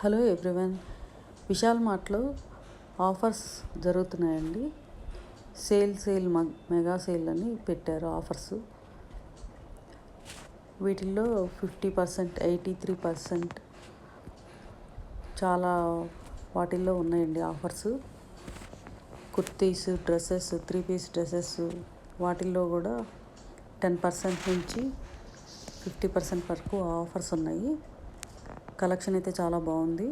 Hello everyone. Vishal మార్ట్లో offers జరుగుతున్నాయండి. Sale sale mega sale అని పెట్టారు ఆఫర్స్. వీటిల్లో fifty percent eighty three percent చాలా వాటిల్లో ఉన్నాయండి offers. Kurtis dresses three piece dresses వాటిల్లో కూడా టెన్ పర్సెంట్ నుంచి ఫిఫ్టీ పర్సెంట్ వరకు ఆఫర్స్ ఉన్నాయి. కలెక్షన్ అయితే చాలా బాగుంది.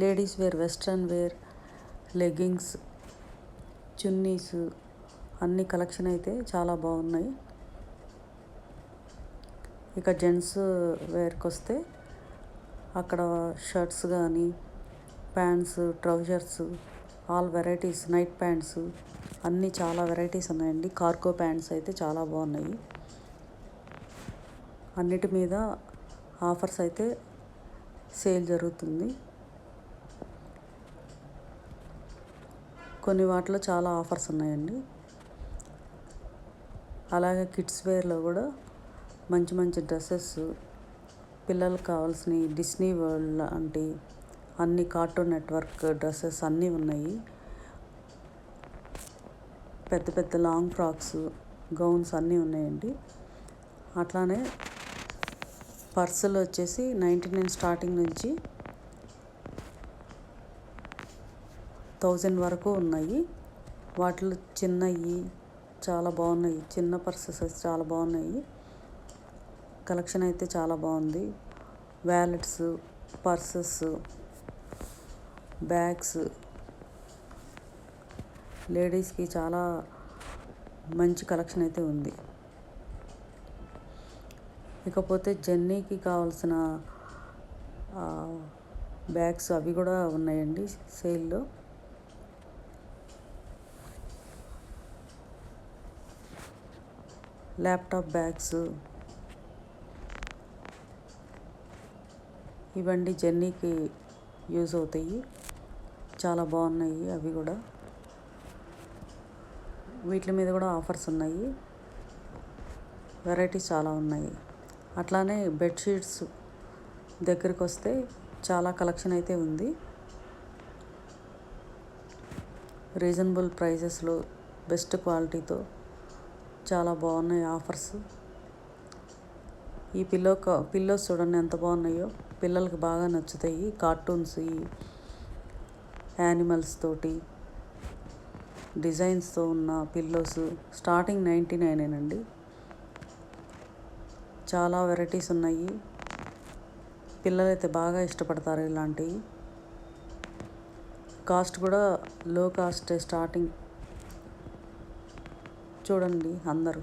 Ladies wear western wear leggings chunnis అన్ని కలెక్షన్ అయితే చాలా బాగున్నాయి. ఇక జెంట్స్ వేర్కి వస్తే అక్కడ షర్ట్స్ కానీ pants trousers all varieties night pants అన్నీ చాలా వెరైటీస్ ఉన్నాయండి. కార్గో ప్యాంట్స్ అయితే చాలా బాగున్నాయి. అన్నిటి మీద ఆఫర్స్ అయితే సేల్ జరుగుతుంది. కొన్ని వాటిలో చాలా ఆఫర్స్ ఉన్నాయండి. అలాగే కిడ్స్ వేర్లో కూడా మంచి మంచి డ్రెస్సెస్ పిల్లలకు కావాల్సిన డిస్నీ వరల్డ్ లాంటి అన్ని కార్టూన్ నెట్వర్క్ డ్రెస్సెస్ అన్నీ ఉన్నాయి. పెద్ద పెద్ద లాంగ్ ఫ్రాక్స్ గౌన్స్ అన్నీ ఉన్నాయండి. అట్లానే పర్సులు వచ్చేసి నైంటీ నైన్ స్టార్టింగ్ నుంచి థౌజండ్ వరకు ఉన్నాయి. వాటిలో చిన్నవి చాలా బాగున్నాయి. చిన్న పర్సెస్ చాలా బాగున్నాయి. కలెక్షన్ అయితే చాలా బాగుంది. Wallets purses bags. లేడీస్కి చాలా మంచి కలెక్షన్ అయితే ఉంది. ఇకపోతే జర్నీకి కావాల్సిన బ్యాగ్స్ అవి కూడా ఉన్నాయండి సేల్లో. Laptop bags. ఇవండి జర్నీకి యూజ్ అవుతాయి. చాలా బాగున్నాయి అవి కూడా. వీటి మీద కూడా ఆఫర్స్ ఉన్నాయి. వెరైటీస్ చాలా ఉన్నాయి. అట్లానే బెడ్షీట్స్ దగ్గరికి వస్తే చాలా కలెక్షన్ అయితే ఉంది. రీజనబుల్ ప్రైజెస్లో బెస్ట్ క్వాలిటీతో చాలా బాగున్నాయి ఆఫర్స్. ఈ పిల్లో పిల్లోస్ చూడండి ఎంత బాగున్నాయో. పిల్లలకి బాగా నచ్చుతాయి. కార్టూన్స్ ఈ యానిమల్స్ తోటి డిజైన్స్తో ఉన్న పిల్లోస్ స్టార్టింగ్ నైంటీ నైనేనండి. చాలా వెరైటీస్ ఉన్నాయి. పిల్లలైతే బాగా ఇష్టపడతారు ఇలాంటివి కాస్ట్ కూడా లో కాస్ట్ స్టార్టింగ్ చూడండి అందరూ.